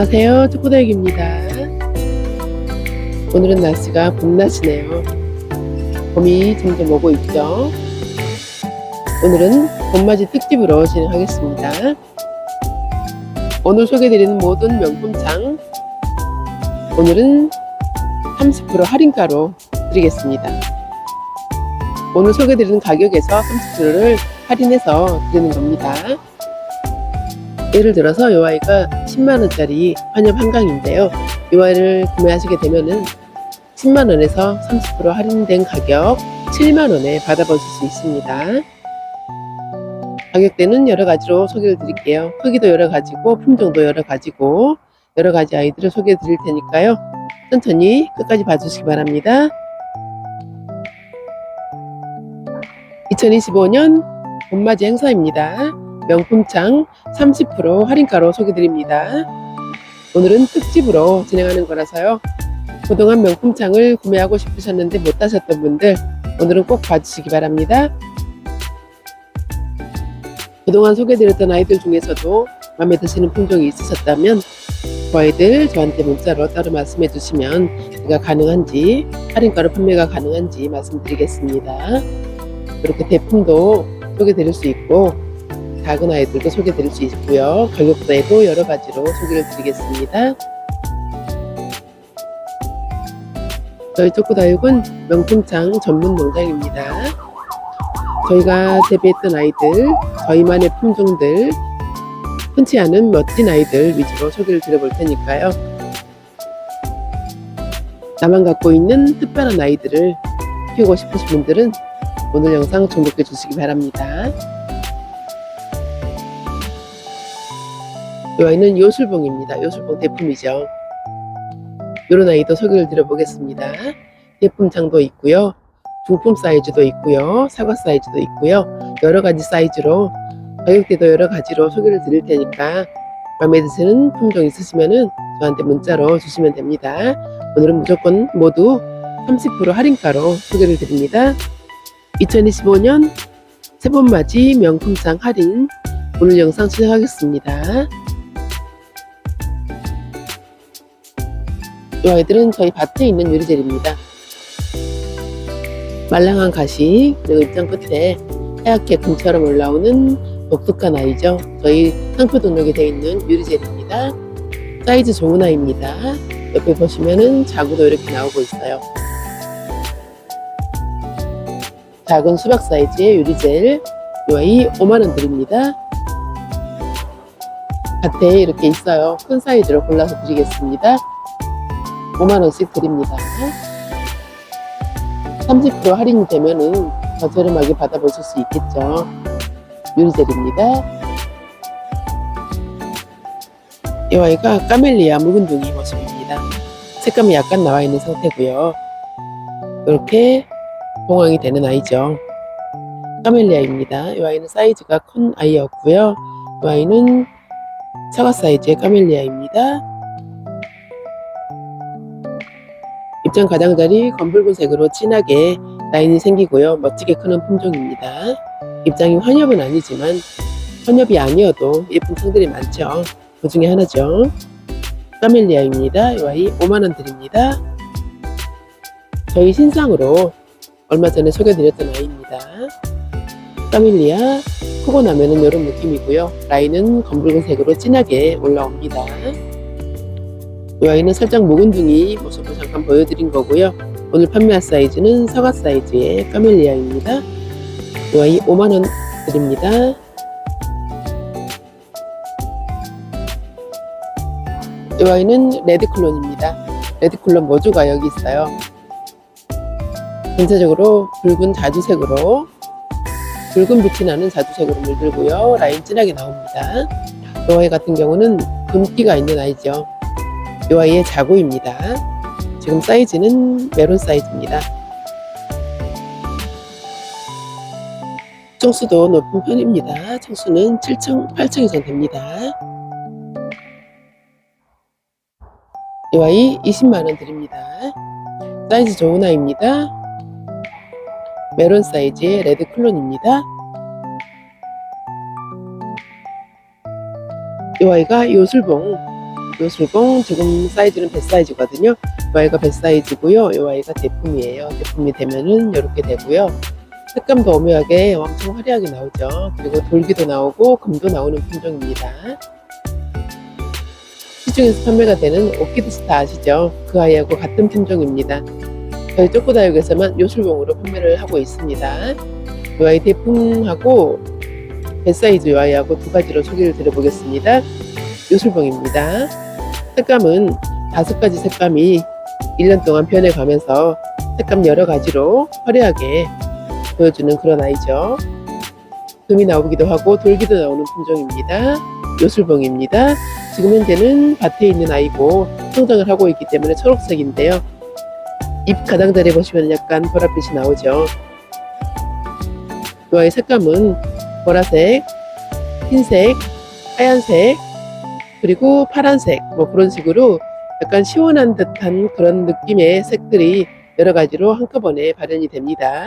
안녕하세요. 초코다육입니다. 오늘은 날씨가 봄날씨네요. 봄이 점점 오고 있죠. 오늘은 봄맞이 특집으로 진행하겠습니다. 오늘 소개드리는 모든 명품창 오늘은 30% 할인가로 드리겠습니다. 오늘 소개드리는 가격에서 30%를 할인해서 드리는 겁니다. 예를 들어서 이 아이가 10만원짜리 환엽 한강인데요. 이 아이를 구매하시게 되면은 10만원에서 30% 할인된 가격 7만원에 받아보실 수 있습니다. 가격대는 여러 가지로 소개를 드릴게요. 크기도 여러 가지고 품종도 여러 가지고 여러 가지 아이들을 소개해 드릴 테니까요. 천천히 끝까지 봐주시기 바랍니다. 2025년 봄맞이 행사입니다. 명품창 30% 할인가로 소개드립니다. 오늘은 특집으로 진행하는 거라서요. 그동안 명품창을 구매하고 싶으셨는데 못 사셨던 분들 오늘은 꼭 봐주시기 바랍니다. 그동안 소개드렸던 아이들 중에서도 마음에 드시는 품종이 있으셨다면 그 아이들 저한테 문자로 따로 말씀해 주시면 제가 가능한지 할인가로 판매가 가능한지 말씀드리겠습니다. 그렇게 대품도 소개드릴 수 있고 작은 아이들도 소개 드릴 수 있고요. 가격대도 여러 가지로 소개를 드리겠습니다. 저희 초코다육은 명품창 전문 농장입니다. 저희가 재배했던 아이들, 저희만의 품종들, 흔치 않은 멋진 아이들 위주로 소개를 드려볼 테니까요. 나만 갖고 있는 특별한 아이들을 키우고 싶으신 분들은 오늘 영상 접목해 주시기 바랍니다. 이 아이는 요술봉입니다. 요술봉 대품이죠. 이런 아이도 소개를 드려보겠습니다. 대품장도 있고요. 중품 사이즈도 있고요. 사과 사이즈도 있고요. 여러 가지 사이즈로 가격대도 여러 가지로 소개를 드릴 테니까 마음에 드시는 품종 있으시면은 저한테 문자로 주시면 됩니다. 오늘은 무조건 모두 30% 할인가로 소개를 드립니다. 2025년 새봄맞이 명품장 할인 오늘 영상 시작하겠습니다. 이 아이들은 저희 밭에 있는 유리젤입니다. 말랑한 가시 그리고 입장 끝에 하얗게 금처럼 올라오는 독특한 아이죠. 저희 상표 등록이 되어 있는 유리젤입니다. 사이즈 좋은 아이입니다. 옆에 보시면은 자구도 이렇게 나오고 있어요. 작은 수박 사이즈의 유리젤 이 아이 5만원 드립니다. 밭에 이렇게 있어요. 큰 사이즈로 골라서 드리겠습니다. 5만원씩 드립니다. 30% 할인이 되면은 더 저렴하게 받아보실 수 있겠죠. 유리젤입니다. 이 아이가 까멜리아 묵은둥이 모습입니다. 색감이 약간 나와 있는 상태고요. 이렇게 봉황이 되는 아이죠. 까멜리아입니다. 이 아이는 사이즈가 큰 아이였고요. 이 아이는 사과 사이즈의 까멜리아입니다. 입장 가장자리 검붉은색으로 진하게 라인이 생기고요. 멋지게 크는 품종입니다. 입장이 환엽은 아니지만 환엽이 아니어도 예쁜 상들이 많죠. 그 중에 하나죠. 까멜리아입니다. 이 아이 5만원 드립니다. 저희 신상으로 얼마 전에 소개드렸던 아이입니다. 까멜리아 크고 나면은 이런 느낌이고요. 라인은 검붉은색으로 진하게 올라옵니다. 이 아이는 살짝 묵은둥이 모습을 잠깐 보여드린 거고요. 오늘 판매할 사이즈는 사과 사이즈의 까멜리아입니다. 이 아이 5만원 드립니다. 이 아이는 레드클론입니다. 레드클론 모주가 여기 있어요. 전체적으로 붉은 자주색으로 붉은 빛이 나는 자주색으로 물들고요. 라인 진하게 나옵니다. 이 아이 같은 경우는 금기가 있는 아이죠. 이 아이의 자구입니다. 지금 사이즈는 메론 사이즈입니다. 청수도 높은 편입니다. 청수는 7층, 8층 이상 됩니다. 이 아이 20만원 드립니다. 사이즈 좋은 아이입니다. 메론 사이즈의 레드 클론입니다. 이 아이가 요술봉, 요술봉 지금 사이즈는 배 사이즈거든요. 이 아이가 배 사이즈고요. 이 아이가 대품이에요. 대품이 되면은 이렇게 되고요. 색감도 오묘하게 엄청 화려하게 나오죠. 그리고 돌기도 나오고 금도 나오는 품종입니다. 시중에서 판매가 되는 오키드 스타 아시죠? 그 아이하고 같은 품종입니다. 저희 쪼꼬다육에서만 요술봉으로 판매를 하고 있습니다. 이 아이 대품하고 배 사이즈 이 아이하고 두 가지로 소개를 드려보겠습니다. 요술봉입니다. 색감은 다섯 가지 색감이 1년 동안 변해가면서 색감 여러 가지로 화려하게 보여주는 그런 아이죠. 금이 나오기도 하고 돌기도 나오는 품종입니다. 요술봉입니다. 지금 현재는 밭에 있는 아이고 성장을 하고 있기 때문에 초록색인데요. 잎 가장자리 보시면 약간 보랏빛이 나오죠. 이 아이 색감은 보라색, 흰색, 하얀색, 그리고 파란색 뭐 그런 식으로 약간 시원한 듯한 그런 느낌의 색들이 여러 가지로 한꺼번에 발현이 됩니다.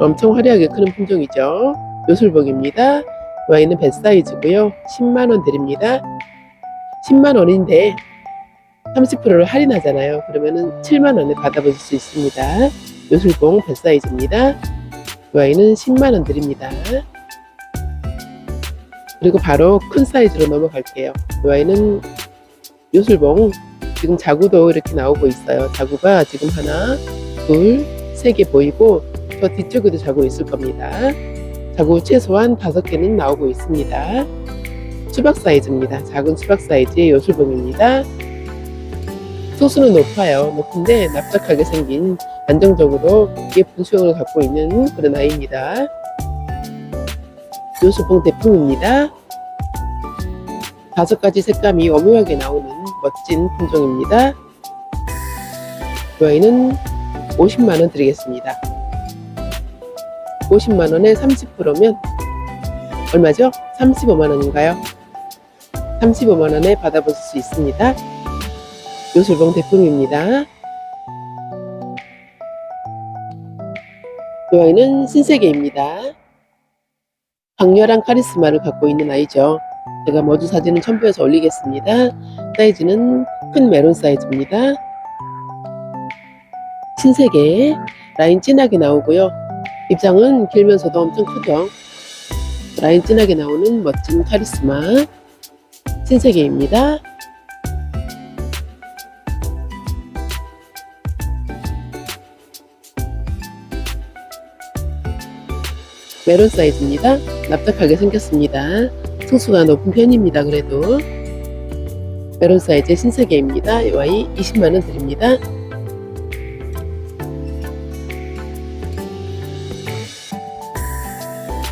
엄청 화려하게 크는 품종이죠. 요술봉입니다. 이 아이는 배 사이즈고요. 10만원 드립니다. 10만원인데 30%를 할인하잖아요. 그러면은 7만원에 받아보실 수 있습니다. 요술봉 배 사이즈입니다. 이 아이는 10만원 드립니다. 그리고 바로 큰 사이즈로 넘어갈게요. 이 아이는 요술봉 지금 자구도 이렇게 나오고 있어요. 자구가 지금 하나, 둘, 세 개 보이고 저 뒤쪽에도 자구 있을 겁니다. 자구 최소한 다섯 개는 나오고 있습니다. 수박 사이즈입니다. 작은 수박 사이즈의 요술봉입니다. 소수는 높아요. 높은데 납작하게 생긴 안정적으로 예쁜 수영을 갖고 있는 그런 아이입니다. 요술봉 대품입니다. 다섯 가지 색감이 오묘하게 나오는 멋진 품종입니다. 이 아이는 50만원 드리겠습니다. 50만원에 30%면 얼마죠? 35만원인가요? 35만원에 받아보실 수 있습니다. 요술봉 대품입니다. 이 아이는 신세계입니다. 강렬한 카리스마를 갖고 있는 아이죠. 제가 머주 사진은 첨부해서 올리겠습니다. 사이즈는 큰 메론 사이즈입니다. 신세계 라인 진하게 나오고요. 입장은 길면서도 엄청 크죠. 라인 진하게 나오는 멋진 카리스마 신세계입니다. 메론 사이즈입니다. 납작하게 생겼습니다. 성수가 높은 편입니다. 그래도 메론 사이즈의 신세계입니다. 이 아이 20만원 드립니다.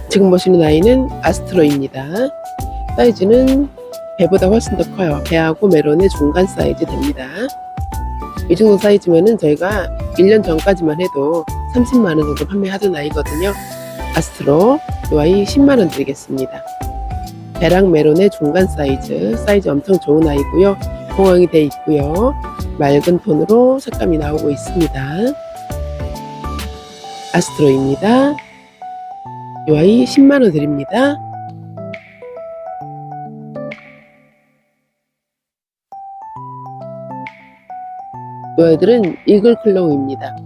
지금 보시는 아이는 아스트로입니다. 사이즈는 배보다 훨씬 더 커요. 배하고 메론의 중간 사이즈 됩니다. 이 정도 사이즈면은 저희가 1년 전까지만 해도 30만원 정도 판매하던 아이거든요. 아스트로 이 아이 10만원 드리겠습니다. 배랑 메론의 중간 사이즈, 사이즈 엄청 좋은 아이고요. 공황이 돼 있고요. 맑은 톤으로 색감이 나오고 있습니다. 아스트로입니다. 이 아이 10만원 드립니다. 이 아이들은 이글 클로우입니다.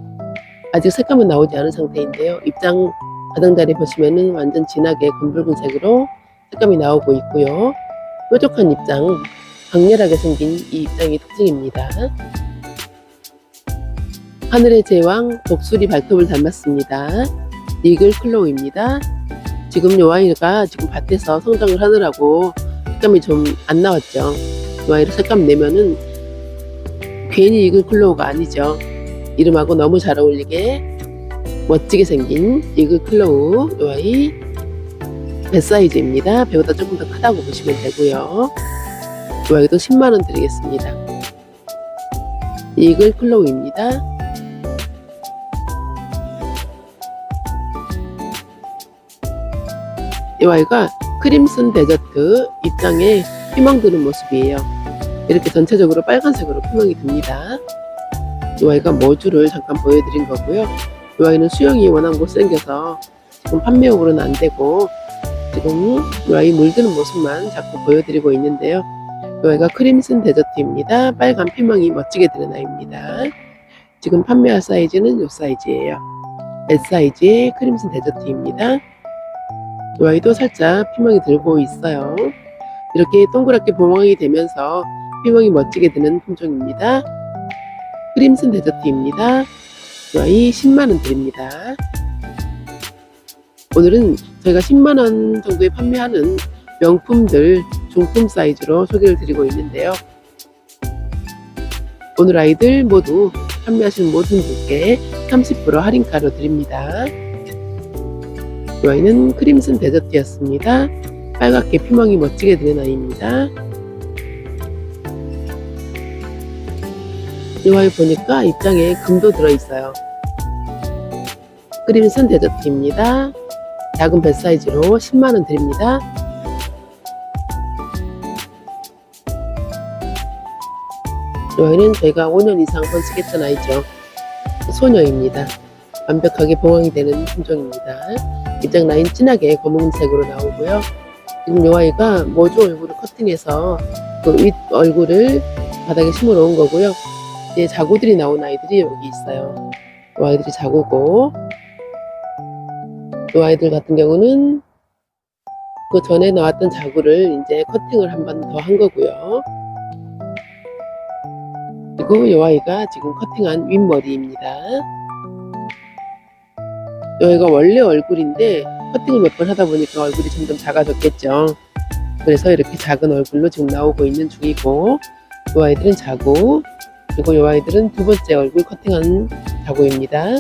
아직 색감은 나오지 않은 상태인데요. 입장 가장자리 보시면은 완전 진하게 검붉은 색으로 색감이 나오고 있고요. 뾰족한 입장, 강렬하게 생긴 이 입장이 특징입니다. 하늘의 제왕 독수리 발톱을 닮았습니다. 이글 클로우입니다. 지금 요 아이가 지금 밭에서 성장을 하느라고 색감이 좀 안 나왔죠. 요 아이를 색감 내면은 괜히 이글 클로우가 아니죠. 이름하고 너무 잘 어울리게 멋지게 생긴 이글 클로우 이 아이 배 사이즈입니다. 배보다 조금 더 크다고 보시면 되고요. 이 아이도 10만원 드리겠습니다. 이글 클로우입니다. 이 아이가 크림슨 데저트 입장에 피멍 드는 모습이에요. 이렇게 전체적으로 빨간색으로 피멍이 듭니다. 이 아이가 머주를 잠깐 보여드린 거고요. 이 아이는 수영이 워낙 못생겨서 지금 판매용으로는 안 되고 지금 이 아이 물드는 모습만 자꾸 보여드리고 있는데요. 이 아이가 크림슨 데저트입니다. 빨간 피멍이 멋지게 드는 아이입니다. 지금 판매할 사이즈는 이 사이즈예요. S 사이즈의 크림슨 데저트입니다. 이 아이도 살짝 피멍이 들고 있어요. 이렇게 동그랗게 보멍이 되면서 피멍이 멋지게 드는 품종입니다. 크림슨 데저트입니다. 이 아이 10만원 드립니다. 오늘은 저희가 10만원 정도에 판매하는 명품들 중품 사이즈로 소개를 드리고 있는데요. 오늘 아이들 모두 판매하시는 모든 분께 30% 할인가로 드립니다. 이 아이는 크림슨 데저트였습니다. 빨갛게 피멍이 멋지게 드는 아이입니다. 이 아이 보니까 입장에 금도 들어있어요. 크림슨 데저트입니다. 작은 배 사이즈로 10만원 드립니다. 이 아이는 저희가 5년 이상 번식했던 아이죠. 소녀입니다. 완벽하게 봉황이 되는 품종입니다. 입장 라인 진하게 검은색으로 나오고요. 지금 이 아이가 모주 얼굴을 커팅해서 그 윗 얼굴을 바닥에 심어 놓은 거고요. 이제 자구들이 나온 아이들이 여기 있어요. 이 아이들이 자구고, 이 아이들 같은 경우는 그 전에 나왔던 자구를 이제 커팅을 한 번 더 한 거고요. 그리고 이 아이가 지금 커팅한 윗머리입니다. 여기가 원래 얼굴인데 커팅을 몇 번 하다 보니까 얼굴이 점점 작아졌겠죠. 그래서 이렇게 작은 얼굴로 지금 나오고 있는 중이고 이 아이들은 자고 그리고 이 아이들은 두 번째 얼굴 커팅한 자고입니다.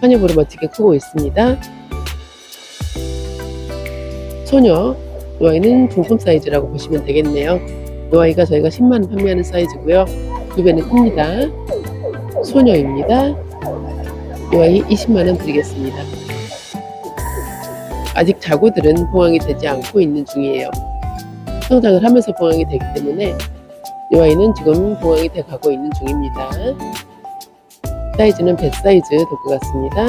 한엽으로 멋지게 크고 있습니다. 소녀 이 아이는 중품 사이즈라고 보시면 되겠네요. 이 아이가 저희가 10만원 판매하는 사이즈고요. 두 배는 큽니다. 소녀입니다. 이 아이 20만원 드리겠습니다. 아직 자구들은 봉황이 되지 않고 있는 중이에요. 성장을 하면서 봉황이 되기 때문에 이 아이는 지금 봉황이 돼 가고 있는 중입니다. 사이즈는 배 사이즈 될 것 같습니다.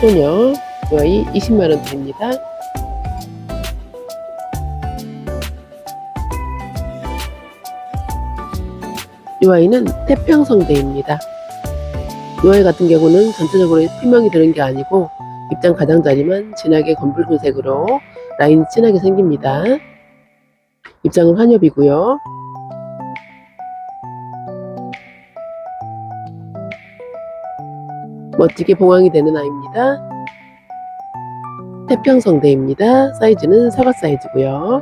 소녀 이 아이 20만원 드립니다. 이 아이는 태평성대입니다. 이 아이 같은 경우는 전체적으로 피멍이 드는 게 아니고 입장 가장자리만 진하게 검붉은색으로 라인이 진하게 생깁니다. 입장은 환엽이고요. 멋지게 봉황이 되는 아이입니다. 태평성대입니다. 사이즈는 사과 사이즈고요.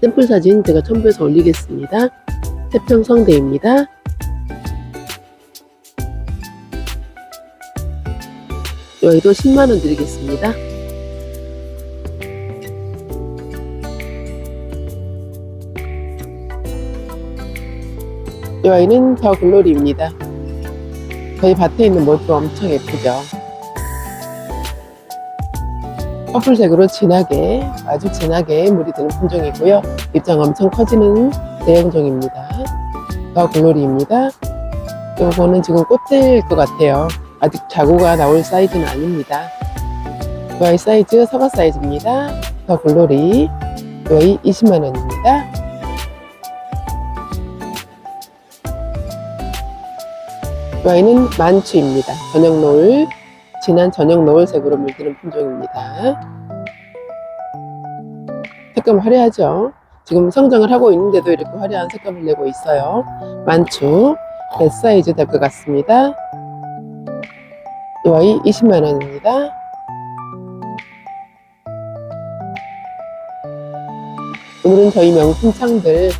샘플 사진 제가 첨부해서 올리겠습니다. 태평성대입니다. 여기도 10만원 드리겠습니다. 이 아이는 더 글로리입니다. 저희 밭에 있는 모두 엄청 예쁘죠? 퍼플색으로 진하게, 아주 진하게 물이 드는 품종이고요. 입장 엄청 커지는 대형종입니다. 더 글로리입니다. 요거는 지금 꽃대일 것 같아요. 아직 자구가 나올 사이즈는 아닙니다. 이 아이 사이즈 서가 사이즈입니다. 더 글로리 이 아이 20만원입니다. 이 아이는 만추입니다. 저녁 노을, 진한 저녁 노을색으로 물드는 품종입니다. 색감 화려하죠? 지금 성장을 하고 있는데도 이렇게 화려한 색감을 내고 있어요. 만추, 배 사이즈 될 것 같습니다. 이 아이 20만원입니다. 오늘은 저희 명품 창들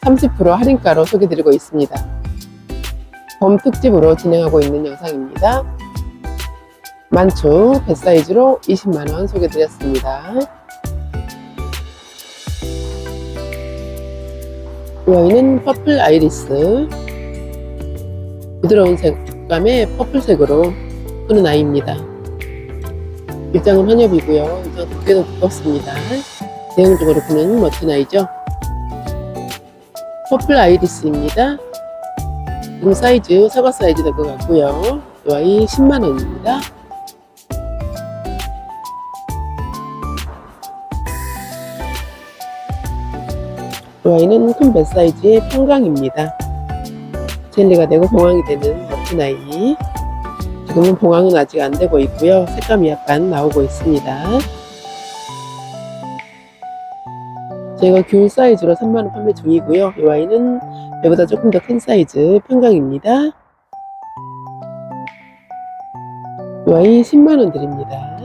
30% 할인가로 소개드리고 있습니다. 봄 특집으로 진행하고 있는 영상입니다. 만추 배 사이즈로 20만원 소개드렸습니다. 이 아이는 퍼플 아이리스 부드러운 색감의 퍼플색으로 크는 아이입니다. 입장은 환엽이고요. 입장 두께도 두껍습니다. 대형적으로 크는 멋진 아이죠. 퍼플 아이리스입니다. 등 사이즈, 사과 사이즈 될 것 같고요. 이 아이 10만원입니다. 이 아이는 큰 배 사이즈의 평강입니다. 젤리가 되고 봉황이 되는 멋진 아이. 지금은 봉황은 아직 안 되고 있고요. 색감이 약간 나오고 있습니다. 저희가 귤 사이즈로 3만원 판매 중이고요. 이 아이는 배보다 조금 더 큰 사이즈 평강입니다. 이 아이 10만원 드립니다.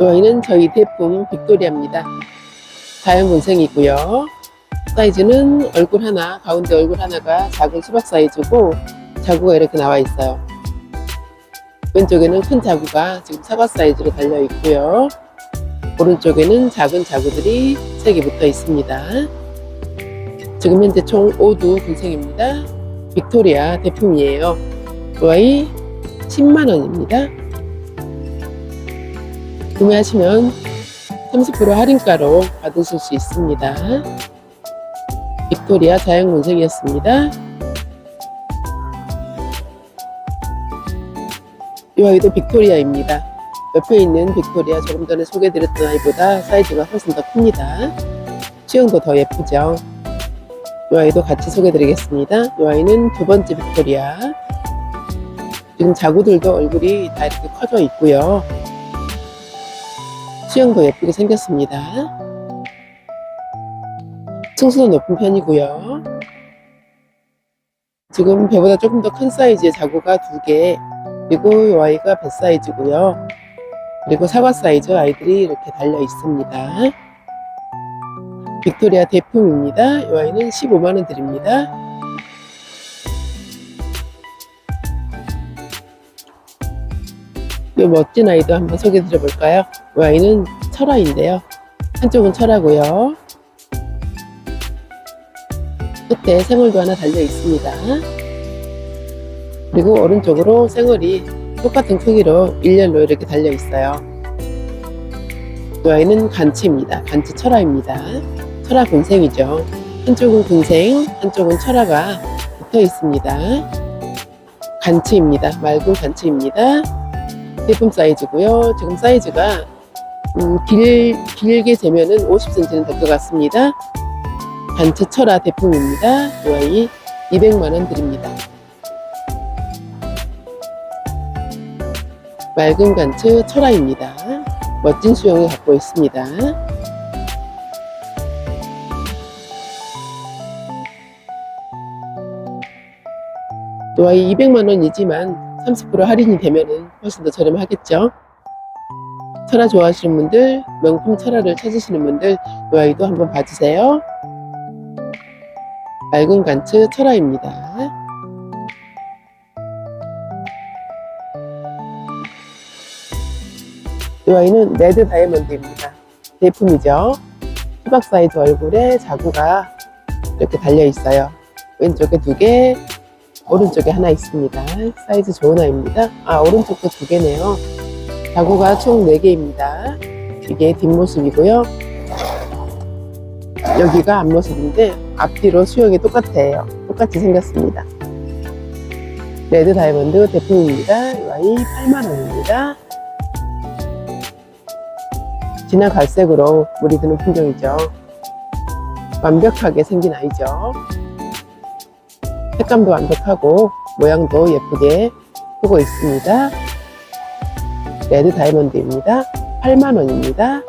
이 아이는 저희 제품 빅토리아입니다. 자연 본생이고요. 사이즈는 얼굴 하나, 가운데 얼굴 하나가 작은 수박 사이즈고 자구가 이렇게 나와 있어요. 왼쪽에는 큰 자구가 지금 사과 사이즈로 달려 있고요. 오른쪽에는 작은 자구들이 3개 붙어 있습니다. 지금 현재 총 5두 군생입니다. 빅토리아 제품이에요. 이 아이 10만원입니다. 구매하시면 30% 할인가로 받으실 수 있습니다. 빅토리아 자연 군생이었습니다. 이 아이도 빅토리아입니다. 옆에 있는 빅토리아 조금 전에 소개드렸던 아이보다 사이즈가 훨씬 더 큽니다. 수영도 더 예쁘죠. 이 아이도 같이 소개드리겠습니다. 이 아이는 두 번째 빅토리아. 지금 자구들도 얼굴이 다 이렇게 커져 있고요. 수영도 예쁘게 생겼습니다. 층수도 높은 편이고요. 지금 배보다 조금 더 큰 사이즈의 자구가 두 개, 그리고 이 아이가 배 사이즈고요. 그리고 사과 사이즈 아이들이 이렇게 달려 있습니다. 빅토리아 대품입니다. 이 아이는 15만원 드립니다. 이 멋진 아이도 한번 소개해 드려 볼까요? 이 아이는 철화인데요. 한쪽은 철화고요. 끝에 생얼도 하나 달려 있습니다. 그리고 오른쪽으로 생얼이 똑같은 크기로 일렬로 이렇게 달려 있어요. 이 아이는 간치입니다. 간치 철화입니다. 철화 군생이죠. 한쪽은 군생, 한쪽은 철화가 붙어 있습니다. 간치입니다. 맑은 간치입니다. 제품 사이즈고요. 지금 사이즈가 음, 길, 길게 재면은 50cm는 될 것 같습니다. 단체 철화 제품입니다. 이 아이 200만원 드립니다. 맑은 간츠 철화입니다. 멋진 수영을 갖고 있습니다. 이 아이 200만원이지만 30% 할인이 되면은 훨씬 더 저렴하겠죠. 철화 좋아하시는 분들, 명품 철화를 찾으시는 분들, 이 아이도 한번 봐주세요. 맑은 간츠 철화입니다. 이 아이는 레드 다이아몬드입니다. 제품이죠. 수박 사이즈 얼굴에 자구가 이렇게 달려 있어요. 왼쪽에 두 개, 오른쪽에 하나 있습니다. 사이즈 좋은 아이입니다. 아, 오른쪽도 두 개네요. 자구가 총 4개입니다. 이게 뒷모습이고요. 여기가 앞모습인데 앞뒤로 수영이 똑같아요. 똑같이 생겼습니다. 레드 다이아몬드 제품입니다. 이 아이 8만원입니다. 진한 갈색으로 물이 드는 품종이죠. 완벽하게 생긴 아이죠. 색감도 완벽하고 모양도 예쁘게 크고 있습니다. 레드 다이아몬드입니다. 8만원입니다.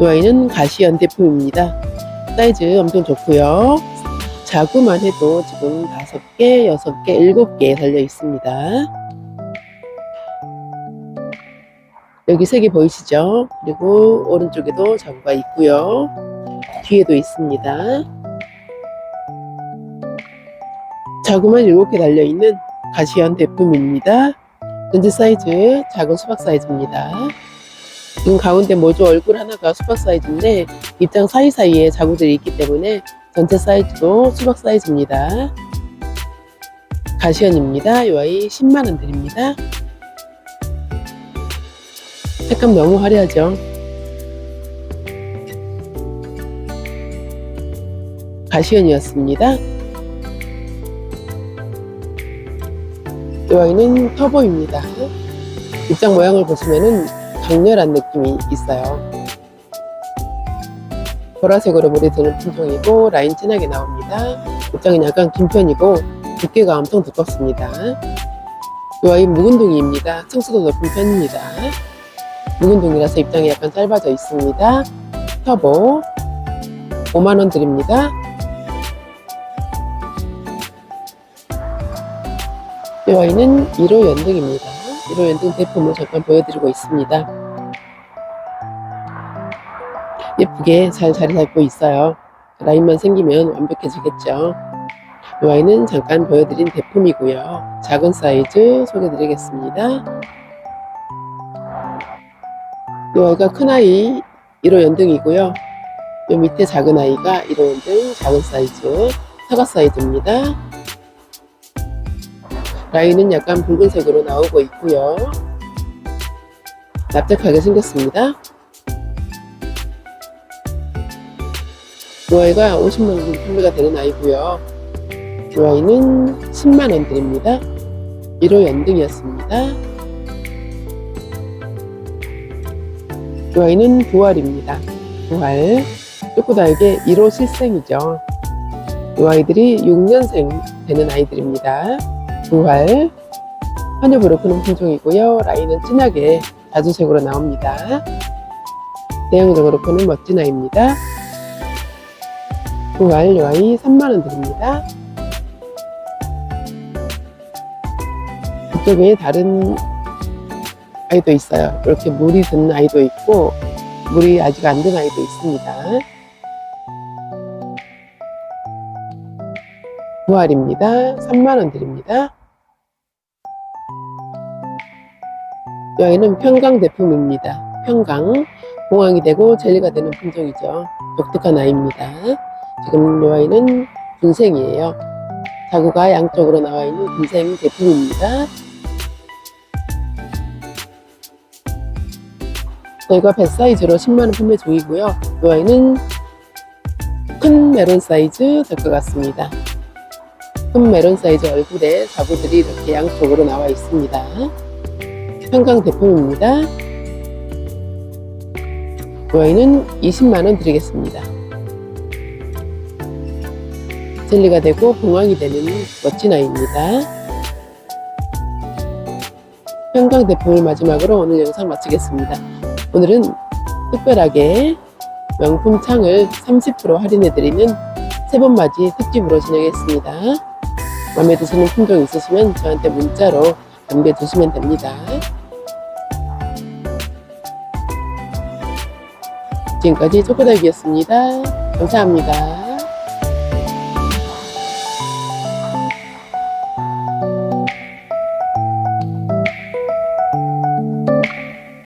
이 아이는 가시연 제품입니다. 사이즈 엄청 좋고요. 자구만 해도 지금 5개, 6개, 7개 달려 있습니다. 여기 색이 보이시죠? 그리고 오른쪽에도 자구가 있고요. 뒤에도 있습니다. 자구만 7개 달려있는 가시현 대품입니다. 전체 사이즈 작은 수박 사이즈입니다. 지금 가운데 모주 얼굴 하나가 수박 사이즈인데 입장 사이사이에 자구들이 있기 때문에 전체 사이즈도 수박 사이즈입니다. 가시현입니다. 이 아이 10만원 드립니다. 색감 너무 화려하죠? 가시현이었습니다. 이 아이는 터보입니다. 입장 모양을 보시면은 강렬한 느낌이 있어요. 보라색으로 물이 드는 품종이고 라인 진하게 나옵니다. 입장은 약간 긴 편이고 두께가 엄청 두껍습니다. 이 아이 묵은둥이입니다. 층수도 높은 편입니다. 묵은둥이라서 입장이 약간 짧아져 있습니다. 터보 5만원 드립니다. 이 아이는 1호 연등입니다. 1호 연등 대품을 잠깐 보여드리고 있습니다. 예쁘게 잘 자리 잡고 있어요. 라인만 생기면 완벽해지겠죠. 이 아이는 잠깐 보여드린 대품이고요. 작은 사이즈 소개드리겠습니다. 이 아이가 큰 아이 1호 연등이고요. 이 밑에 작은 아이가 1호 연등 작은 사이즈 사과 사이즈입니다. 라인은 약간 붉은색으로 나오고 있고요. 납작하게 생겼습니다. 이 아이가 50만 원 정도 판매가 되는 아이고요. 이 아이는 10만 원 드립니다. 1호 연등이었습니다. 이 아이는 부활입니다. 부활. 쪼꼬달게 1호 실생이죠. 이 아이들이 6년생 되는 아이들입니다. 부활. 환엽으로 크는 품종이고요. 라인은 진하게 자주색으로 나옵니다. 대형적으로 크는 멋진 아이입니다. 부활 이 아이 3만원 드립니다. 이쪽에 다른 아이도 있어요. 이렇게 물이 든 아이도 있고 물이 아직 안 든 아이도 있습니다. 부활입니다. 3만원 드립니다. 이 아이는 평강 대품입니다. 평강 봉황이 되고 젤리가 되는 품종이죠. 독특한 아이입니다. 지금 이 아이는 군생이에요. 자구가 양쪽으로 나와 있는 군생 대품입니다. 저희가 배 사이즈로 10만원 판매 중이고요. 이 아이는 큰 메론 사이즈 될 것 같습니다. 큰 메론 사이즈 얼굴에 자구들이 이렇게 양쪽으로 나와 있습니다. 평강 대품입니다. 이 아이는 20만원 드리겠습니다. 젤리가 되고 봉황이 되는 멋진 아이입니다. 평강 대품을 마지막으로 오늘 영상 마치겠습니다. 오늘은 특별하게 명품 창을 30% 할인해드리는 세번맞이 특집으로 진행했습니다. 마음에 드시는 품종 있으시면 저한테 문자로 남겨주시면 됩니다. 지금까지 초코달기였습니다. 감사합니다.